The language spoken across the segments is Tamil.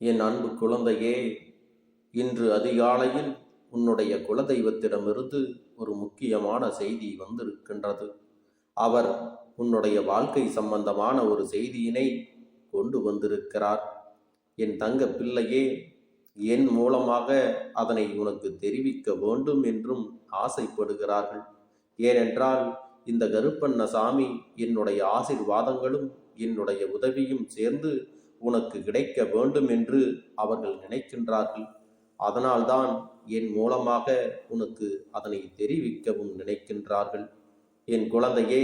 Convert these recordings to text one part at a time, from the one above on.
என் அன்பு குழந்தையே இன்று அதிகாலையில் உன்னுடைய குலதெய்வத்திடமிருந்து ஒரு முக்கியமான செய்தி வந்திருக்கின்றது. அவர் உன்னுடைய வாழ்க்கை சம்பந்தமான ஒரு செய்தியினை கொண்டு வந்திருக்கிறார். என் தங்க பிள்ளையே என் மூலமாக அதனை உனக்கு தெரிவிக்க வேண்டும் என்றும் ஆசைப்படுகிறார்கள். ஏனென்றால் இந்த கருப்பண்ண சாமி என்னுடைய ஆசிர்வாதங்களும் என்னுடைய உதவியும் சேர்ந்து உனக்கு கிடைக்க வேண்டும் என்று அவர்கள் நினைக்கின்றார்கள். அதனால்தான் என் மூலமாக உனக்கு அதனை தெரிவிக்கவும் நினைக்கின்றார்கள். என் குழந்தையே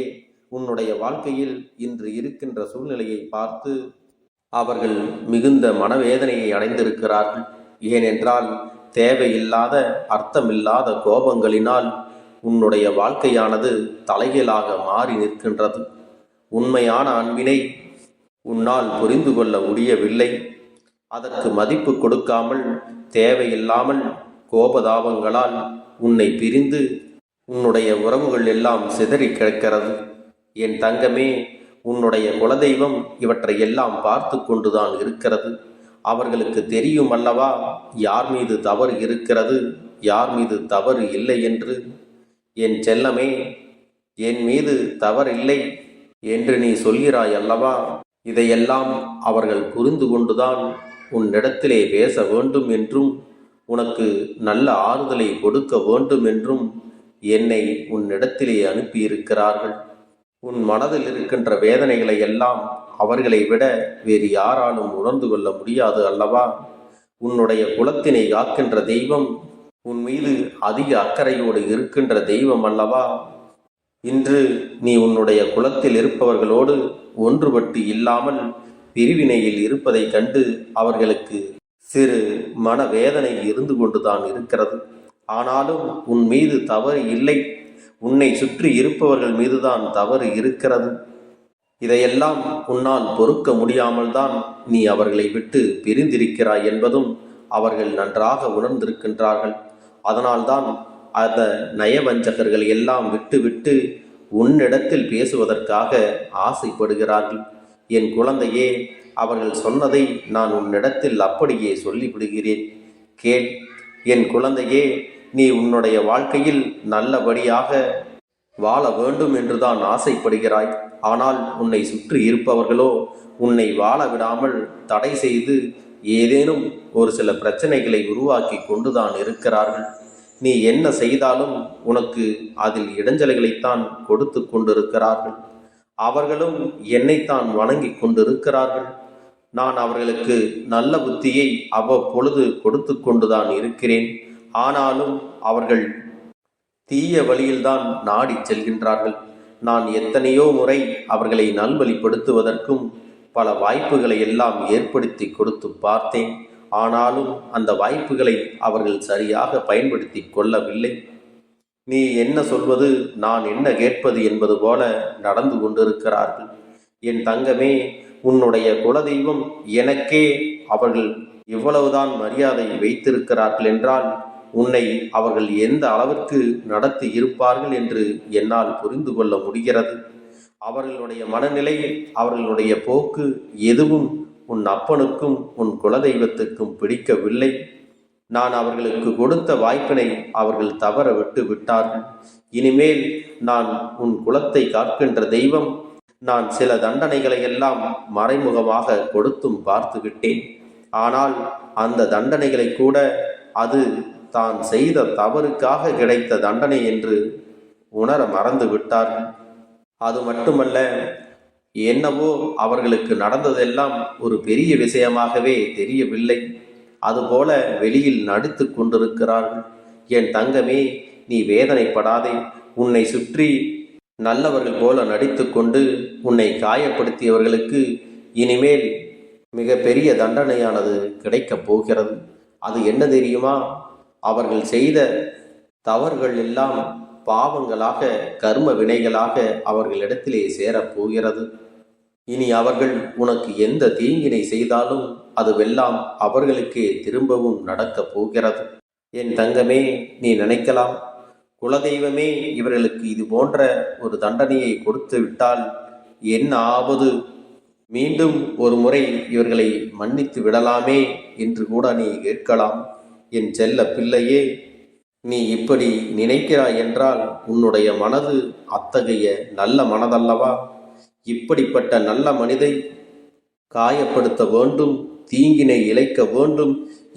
உன்னுடைய வாழ்க்கையில் இன்று இருக்கின்ற சூழ்நிலையை பார்த்து அவர்கள் மிகுந்த மனவேதனையை அடைந்திருக்கிறார்கள். ஏனென்றால் தேவையில்லாத அர்த்தமில்லாத கோபங்களினால் உன்னுடைய வாழ்க்கையானது தலைகீழாக மாறி நிற்கின்றது. உண்மையான அன்பினை உன்னால் புரிந்து கொள்ள முடியவில்லை. அதற்கு மதிப்பு கொடுக்காமல் தேவையில்லாமல் கோபதாபங்களால் உன்னை பிரிந்து உன்னுடைய உறவுகள் எல்லாம் சிதறி கிடக்கிறது. என் தங்கமே உன்னுடைய குலதெய்வம் இவற்றை எல்லாம் பார்த்து கொண்டுதான் இருக்கிறது. அவர்களுக்கு தெரியும் அல்லவா யார் மீது தவறு இருக்கிறது யார் மீது தவறு இல்லை என்று. என் செல்லமே என் மீது தவறில்லை என்று நீ சொல்கிறாய் அல்லவா? இதையெல்லாம் அவர்கள் புரிந்து கொண்டுதான் உன்னிடத்திலே பேச வேண்டும் என்றும் உனக்கு நல்ல ஆறுதலை கொடுக்க வேண்டும் என்றும் என்னை உன்னிடத்திலே அனுப்பியிருக்கிறார்கள். உன் மனதில் இருக்கின்ற வேதனைகளை எல்லாம் அவர்களை விட வேறு யாராலும் உணர்ந்து கொள்ள முடியாது அல்லவா? உன்னுடைய குலத்தினை காக்கின்ற தெய்வம் உன் மீது அதிக அக்கறையோடு இருக்கின்ற தெய்வம் அல்லவா? இன்று நீ உன்னுடைய குலத்தில் இருப்பவர்களோடு ஒன்றுபட்டு இல்லாமல் பிரிவினையில் இருப்பதைக் கண்டு அவர்களுக்கு சிறு மனவேதனை இருந்து கொண்டுதான் இருக்கிறது. ஆனாலும் உன் மீது தவறு இல்லை. உன்னை சுற்றி இருப்பவர்கள் மீதுதான் தவறு இருக்கிறது. இதையெல்லாம் உன்னால் பொறுக்க முடியாமல் தான் நீ அவர்களை விட்டு பிரிந்திருக்கிறாய் என்பதும் அவர்கள் நன்றாக உணர்ந்திருக்கின்றார்கள். அதனால்தான் அந்த நயவஞ்சகர்கள் எல்லாம் விட்டுவிட்டு உன்னிடத்தில் பேசுவதற்காக ஆசைப்படுகிறார்கள். என் குழந்தையே அவர்கள் சொன்னதை நான் உன்னிடத்தில் அப்படியே சொல்லிவிடுகிறேன். கேள் என் குழந்தையே நீ உன்னுடைய வாழ்க்கையில் நல்லபடியாக வாழ வேண்டும் என்றுதான் ஆசைப்படுகிறாய். ஆனால் உன்னை சுற்றி இருப்பவர்களோ உன்னை வாழ விடாமல் தடை செய்து ஏதேனும் ஒரு சில பிரச்சனைகளை உருவாக்கி கொண்டுதான் இருக்கிறார்கள். நீ என்ன செய்தாலும் உனக்கு அதில் இடைஞ்சலைகளைத்தான் கொடுத்து கொண்டிருக்கிறார்கள். அவர்களும் என்னைத்தான் வணங்கி கொண்டிருக்கிறார்கள். நான் அவர்களுக்கு நல்ல புத்தியை அவ்வப்பொழுது கொடுத்து கொண்டுதான் இருக்கிறேன். ஆனாலும் அவர்கள் தீய வழியில்தான் நாடிச் செல்கின்றார்கள். நான் எத்தனையோ முறை அவர்களை நல்வழிப்படுத்துவதற்கும் பல வாய்ப்புகளை எல்லாம் ஏற்படுத்தி கொடுத்து பார்த்தேன். ஆனாலும் அந்த வாய்ப்புகளை அவர்கள் சரியாக பயன்படுத்தி கொள்ளவில்லை. நீ என்ன சொல்வது நான் என்ன கேட்பது என்பது போல நடந்து கொண்டிருக்கிறார்கள். என் தங்கமே உன்னுடைய குலதெய்வம் எனக்கே அவர்கள் இவ்வளவுதான் மரியாதை வைத்திருக்கிறார்கள் என்றால் உன்னை அவர்கள் எந்த அளவிற்கு நடத்தி இருப்பார்கள் என்று என்னால் புரிந்து கொள்ள முடிகிறது. அவர்களுடைய மனநிலை அவர்களுடைய போக்கு எதுவும் உன் அப்பனுக்கும் உன் குலதெய்வத்துக்கும் பிடிக்கவில்லை. நான் அவர்களுக்கு கொடுத்த வாய்ப்பினை அவர்கள் தவற விட்டு விட்டார்கள் இனிமேல் நான் உன் குலத்தை காக்கின்ற தெய்வம். நான் சில தண்டனைகளை எல்லாம் மறைமுகமாக கொடுத்தும் பார்த்து விட்டேன். ஆனால் அந்த தண்டனைகளை கூட அது தான் செய்த தவறுக்காக கிடைத்த தண்டனை என்று உணர மறந்து விட்டார்கள் அது மட்டுமல்ல என்னவோ அவர்களுக்கு நடந்ததெல்லாம் ஒரு பெரிய விஷயமாகவே தெரியவில்லை. அதுபோல வெளியில் நடித்து கொண்டிருக்கிறார்கள். என் தங்கமே நீ வேதனைப்படாதே. உன்னை சுற்றி நல்லவர்கள் போல நடித்துக்கொண்டு உன்னை காயப்படுத்தியவர்களுக்கு இனிமேல் மிக பெரிய தண்டனையானது கிடைக்கப் போகிறது. அது என்ன தெரியுமா? அவர்கள் செய்த தவறுகள் எல்லாம் பாவங்களாக கர்ம வினைகளாக அவர்களிடத்திலே சேரப்போகிறது இனி அவர்கள் உனக்கு எந்த தீங்கினை செய்தாலும் அதுவெல்லாம் அவர்களுக்கே திரும்பவும் நடக்கப் போகிறது. என் தங்கமே நீ நினைக்கலாம். குலதெய்வமே இவர்களுக்கு இது போன்ற ஒரு தண்டனையை கொடுத்து விட்டால் என்ன ஆவது? மீண்டும் ஒரு முறை இவர்களை மன்னித்து விடலாமே என்று கூட நீ கேட்கலாம். என் செல்ல பிள்ளையே நீ இப்படி நினைக்கிறாய் என்றால் உன்னுடைய மனது அத்தகைய நல்ல மனதல்லவா? இப்படிப்பட்ட நல்ல மனிதை காயப்படுத்த வேண்டும் தீங்கினை இழைக்க வேண்டும்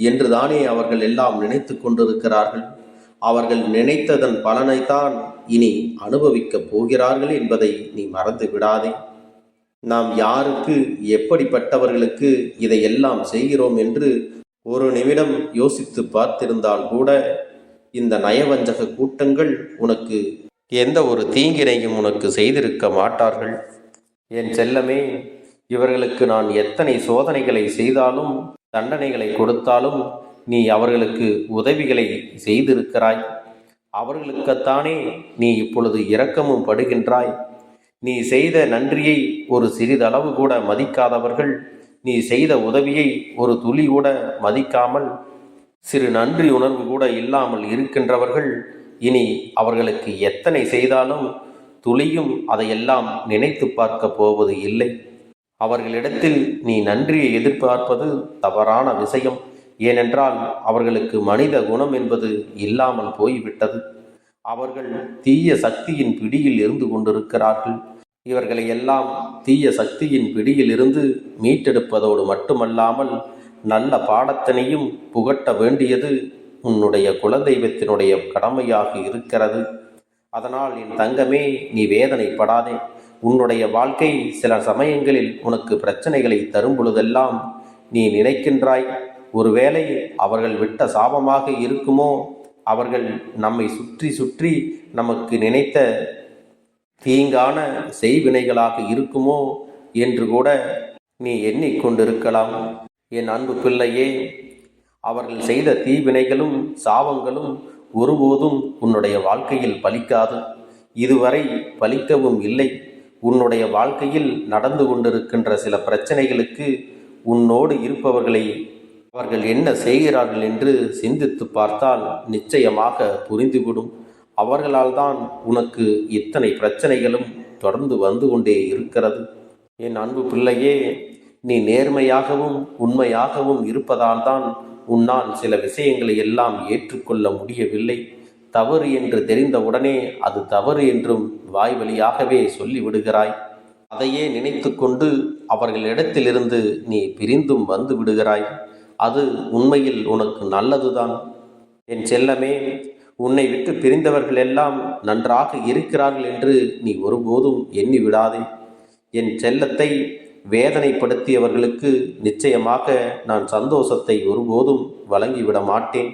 என்றுதானே அவர்கள் எல்லாம் நினைத்து கொண்டிருக்கிறார்கள். அவர்கள் நினைத்ததன் பலனைத்தான் இனி அனுபவிக்கப் போகிறார்கள் என்பதை நீ மறந்து விடாதே. நாம் யாருக்கு எப்படிப்பட்டவர்களுக்கு இதையெல்லாம் செய்கிறோம் என்று ஒரு நிமிடம் யோசித்து பார்த்திருந்தால் கூட இந்த நயவஞ்சக கூட்டங்கள் உனக்கு எந்த ஒரு தீங்கினையும் உனக்கு செய்திருக்க மாட்டார்கள். என் செல்லமே இவர்களுக்கு நான் எத்தனை சோதனைகளை செய்தாலும் தண்டனைகளை கொடுத்தாலும் நீ அவர்களுக்கு உதவிகளை செய்திருக்கிறாய். அவர்களுக்குத்தானே நீ இப்பொழுது இரக்கமும் படுகின்றாய். நீ செய்த நன்றியை ஒரு சிறிதளவு கூட மதிக்காதவர்கள் நீ செய்த உதவியை ஒரு துளி கூட மதிக்காமல் சிறு நன்றி உணர்வு கூட இல்லாமல் இருக்கின்றவர்கள் இனி அவர்களுக்கு எத்தனை செய்தாலும் துளியும் அதையெல்லாம் நினைத்து பார்க்க போவது இல்லை. அவர்களிடத்தில் நீ நன்றியை எதிர்பார்ப்பது தவறான விஷயம். ஏனென்றால் அவர்களுக்கு மனித குணம் என்பது இல்லாமல் போய்விட்டது. அவர்கள் தீய சக்தியின் பிடியில் இருந்து கொண்டிருக்கிறார்கள். இவர்களை எல்லாம் தீய சக்தியின் பிடியில் இருந்து மீட்டெடுப்பதோடு மட்டுமல்லாமல் நல்ல பாடத்தினையும் புகட்ட வேண்டியது உன்னுடைய குலதெய்வத்தினுடைய கடமையாக இருக்கிறது. அதனால் என் தங்கமே நீ வேதனைப்படாதே. உன்னுடைய வாழ்க்கை சில சமயங்களில் உனக்கு பிரச்சனைகளை தரும் பொழுதெல்லாம் நீ நினைக்கின்றாய் ஒருவேளை அவர்கள் விட்ட சாபமாக இருக்குமோ? அவர்கள் நம்மை சுற்றி சுற்றி நமக்கு நினைத்த தீங்கான செய்வினைகளாக இருக்குமோ? என்று கூட நீ எண்ணிக்கொண்டிருக்கலாம். என் அன்பு பிள்ளையே அவர்கள் செய்த தீவினைகளும் சாபங்களும் ஒருபோதும் உன்னுடைய வாழ்க்கையில் பலிக்காது. இதுவரை பலிக்கவும் இல்லை. உன்னுடைய வாழ்க்கையில் நடந்து கொண்டிருக்கின்ற சில பிரச்சனைகளுக்கு உன்னோடு இருப்பவர்களை அவர்கள் என்ன செய்கிறார்கள் என்று சிந்தித்து பார்த்தால் நிச்சயமாக புரிந்துவிடும். அவர்களால் தான் உனக்கு இத்தனை பிரச்சனைகளும் தொடர்ந்து வந்து கொண்டே இருக்கிறது. என் அன்பு பிள்ளையே நீ நேர்மையாகவும் உண்மையாகவும் இருப்பதால் தான் உன்னால் சில விஷயங்களை எல்லாம் ஏற்றுக்கொள்ள முடியவில்லை. தவறு என்று தெரிந்தவுடனே அது தவறு என்றும் வாய் வழியாகவே சொல்லிவிடுகிறாய். அதையே நினைத்து கொண்டு அவர்களிடத்திலிருந்து நீ பிரிந்தும் வந்து விடுகிறாய். அது உண்மையில் உனக்கு நல்லதுதான். என் செல்லமே உன்னை விட்டு பிரிந்தவர்கள் எல்லாம் நன்றாக இருக்கிறார்கள் என்று நீ ஒருபோதும் எண்ணி விடாதே. என் செல்லத்தை வேதனைப்படுத்தியவர்களுக்கு நிச்சயமாக நான் சந்தோஷத்தை ஒருபோதும் வழங்கிவிட மாட்டேன்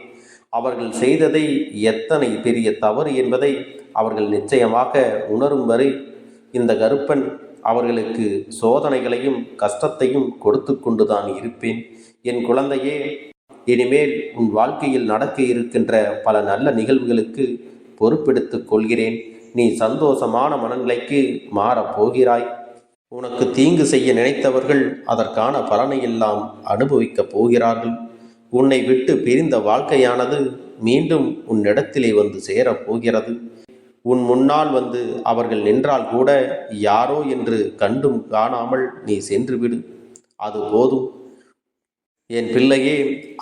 அவர்கள் செய்ததை எத்தனை பெரிய தவறு என்பதை அவர்கள் நிச்சயமாக உணரும் வரை இந்த கருப்பன் அவர்களுக்கு சோதனைகளையும் கஷ்டத்தையும் கொடுத்து கொண்டுதான் இருப்பேன். என் குழந்தையே இனிமேல் உன் வாழ்க்கையில் நடக்க இருக்கின்ற பல நல்ல நிகழ்வுகளுக்கு பொறுப்பெடுத்துக் கொள்கிறேன். நீ சந்தோஷமான மனநிலைக்கு மாறப் போகிறாய். உனக்கு தீங்கு செய்ய நினைத்தவர்கள் அதற்கான பலனை எல்லாம் அனுபவிக்கப் போகிறார்கள். உன்னை விட்டு பிரிந்த வாழ்க்கையானது மீண்டும் உன்னிடத்திலே வந்து சேரப் போகிறது. உன் முன்னால் வந்து அவர்கள் நின்றால் கூட யாரோ என்று கண்டும் காணாமல் நீ சென்று விடு அது போதும். என் பிள்ளையே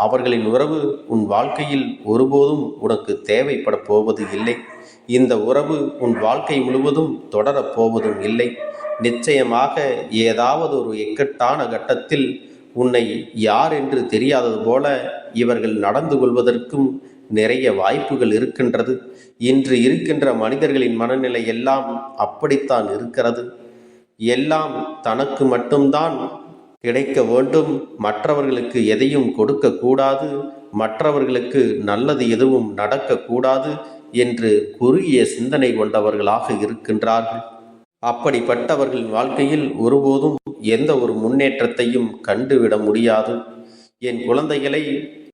அவர்களின் உறவு உன் வாழ்க்கையில் ஒருபோதும் உனக்கு தேவைப்பட போவது இல்லை. இந்த உறவு உன் வாழ்க்கை முழுவதும் தொடரப் போவதும் இல்லை. நிச்சயமாக ஏதாவது ஒரு இக்கட்டான கட்டத்தில் உன்னை யார் என்று தெரியாதது போல இவர்கள் நடந்து கொள்வதற்கும் நிறைய வாய்ப்புகள் இருக்கின்றது. இன்று இருக்கின்ற மனிதர்களின் மனநிலை எல்லாம் அப்படித்தான் இருக்கிறது. எல்லாம் தனக்கு மட்டும்தான் கிடைக்க வேண்டும். மற்றவர்களுக்கு எதையும் கொடுக்கக்கூடாது மற்றவர்களுக்கு நல்லது எதுவும் நடக்கக்கூடாது என்று குறுகிய சிந்தனை கொண்டவர்களாக இருக்கின்றார்கள். அப்படிப்பட்டவர்களின் வாழ்க்கையில் ஒருபோதும் எந்த ஒரு முன்னேற்றத்தையும் கண்டுவிட முடியாது. என் குழந்தைகளை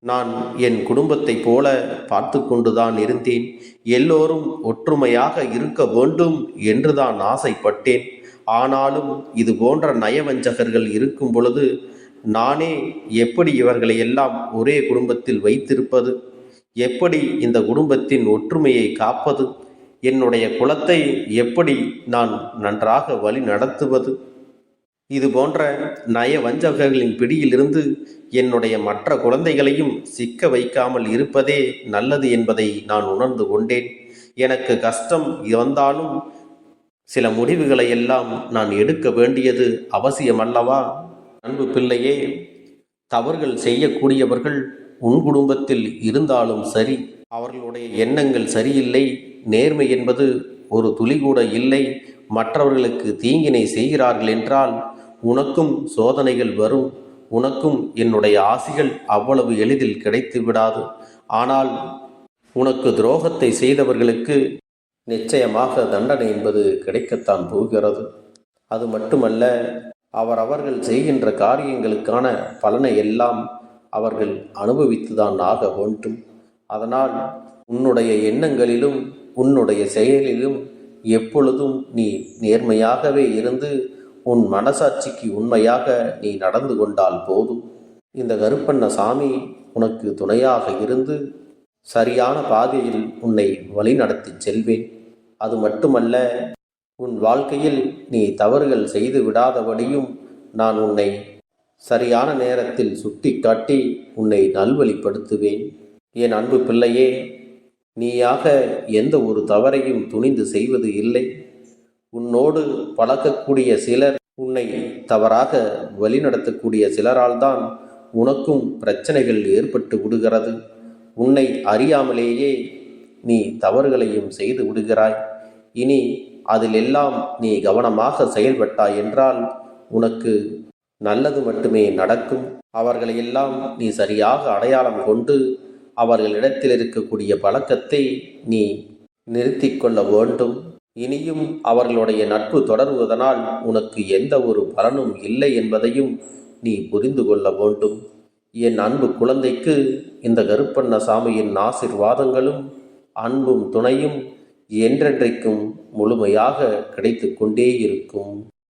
நான் என் குடும்பத்தைப் போல பார்த்து கொண்டுதான் இருந்தேன். எல்லோரும் ஒற்றுமையாக இருக்க வேண்டும் என்றுதான் ஆசைப்பட்டேன். ஆனாலும் இது போன்ற நயவஞ்சகர்கள் இருக்கும் பொழுது நானே எப்படி இவர்களை எல்லாம் ஒரே குடும்பத்தில் வைத்திருப்பது? எப்படி இந்த குடும்பத்தின் ஒற்றுமையை காப்பது? என்னுடைய குலத்தை எப்படி நான் நன்றாக வழி நடத்துவது? இது போன்ற நய வஞ்சகர்களின் பிடியிலிருந்து என்னுடைய மற்ற குழந்தைகளையும் சிக்க வைக்காமல் இருப்பதே நல்லது என்பதை நான் உணர்ந்து கொண்டேன். எனக்கு கஷ்டம் வந்தாலும் சில முடிவுகளை எல்லாம் நான் எடுக்க வேண்டியது அவசியமல்லவா? அன்பு பிள்ளையே தவறுகள் செய்யக்கூடியவர்கள் உன் குடும்பத்தில் இருந்தாலும் சரி அவர்களுடைய எண்ணங்கள் சரியில்லை நேர்மை என்பது ஒரு துளி கூட இல்லை. மற்றவர்களுக்கு தீங்கினை செய்கிறார்கள் என்றால் உனக்கும் சோதனைகள் வரும். உனக்கும் என்னுடைய ஆசிகள் அவ்வளவு எளிதில் கிடைத்து விடாது. ஆனால் உனக்கு துரோகத்தை செய்தவர்களுக்கு நிச்சயமாக தண்டனை என்பது கிடைக்கத்தான் போகிறது. அது மட்டுமல்ல அவரவர்கள் செய்கின்ற காரியங்களுக்கான பலனை எல்லாம் அவர்கள் அனுபவித்துதான் ஆக வேண்டும். அதனால் உன்னுடைய எண்ணங்களிலும் உன்னுடைய செயலிலும் எப்பொழுதும் நீ நேர்மையாகவே இருந்து உன் மனசாட்சிக்கு உண்மையாக நீ நடந்து கொண்டால் போதும். இந்த கருப்பண்ண சாமி உனக்கு துணையாக இருந்து சரியான பாதையில் உன்னை வழிநடத்தி செல்வேன். அது மட்டுமல்ல உன் வாழ்க்கையில் நீ தவறுகள் செய்து விடாதபடியும் நான் உன்னை சரியான நேரத்தில் சுட்டிக்காட்டி உன்னை நல்வழிப்படுத்துவேன். என் அன்பு பிள்ளையே நீயாக எந்த ஒரு தவறையும் துணிந்து செய்வது இல்லை. உன்னோடு பழக்கக்கூடிய சிலர் உன்னை தவறாக வழிநடத்தக்கூடிய சிலரால் தான் உனக்கும் பிரச்சனைகள் ஏற்பட்டு விடுகிறது. உன்னை அறியாமலேயே நீ தவறுகளையும் செய்து விடுகிறாய். இனி அதிலெல்லாம் நீ கவனமாக செயல்பட்டாய் என்றால் உனக்கு நல்லது மட்டுமே நடக்கும். அவர்களையெல்லாம் நீ சரியாக அடையாளம் கொண்டு அவர்களிடத்தில் இருக்கக்கூடிய பழக்கத்தை நீ நிறுத்தி கொள்ள வேண்டும். இனியும் அவர்களுடைய நட்பு தொடர்வதனால் உனக்கு எந்த ஒரு பலனும் இல்லை என்பதையும் நீ புரிந்து கொள்ள வேண்டும். என் அன்பு குழந்தைக்கு இந்த கருப்பண்ண சாமியின் ஆசிர்வாதங்களும் அன்பும் துணையும் என்றென்றைக்கும் முழுமையாக கிடைத்து கொண்டே இருக்கும்.